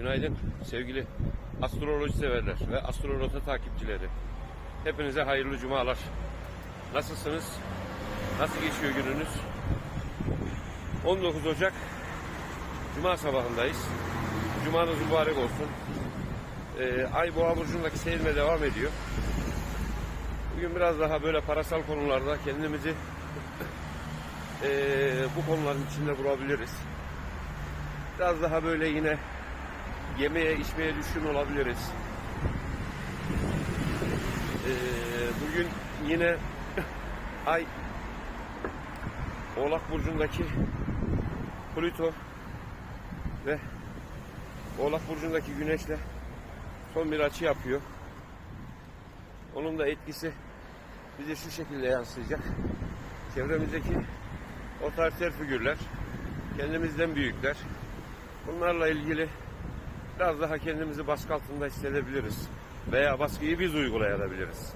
Günaydın sevgili astroloji severler ve astrolota takipçileri. Hepinize hayırlı cumalar. Nasılsınız? Nasıl geçiyor gününüz? 19 Ocak Cuma sabahındayız. Cumanız mübarek olsun. Ee, Ay Boğa Burcu'ndaki seyirme devam ediyor. Bugün biraz daha böyle parasal konularda kendimizi eee, bu konuların içinde bulabiliriz. Biraz daha böyle yine yemeye içmeye düşkün olabiliriz. Eee, bugün yine ay Oğlak Burcu'ndaki Plüto ve Oğlak Burcu'ndaki Güneş'le son bir açı yapıyor. Onun da etkisi bize şu şekilde yansıyacak. Çevremizdeki otoriter figürler, kendimizden büyükler. Bunlarla ilgili biraz daha kendimizi baskı altında hissedebiliriz. Veya baskıyı biz uygulayabiliriz.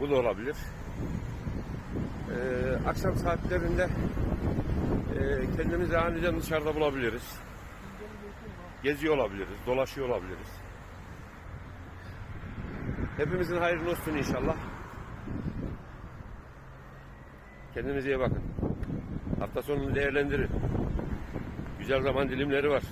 Bu da olabilir. Ee, akşam saatlerinde e, kendimizi aniden dışarıda bulabiliriz. Geziyor olabiliriz, dolaşıyor olabiliriz. Hepimizin hayrını olsun inşallah. Kendinize iyi bakın. Hafta sonunu değerlendirin. Güzel zaman dilimleri var.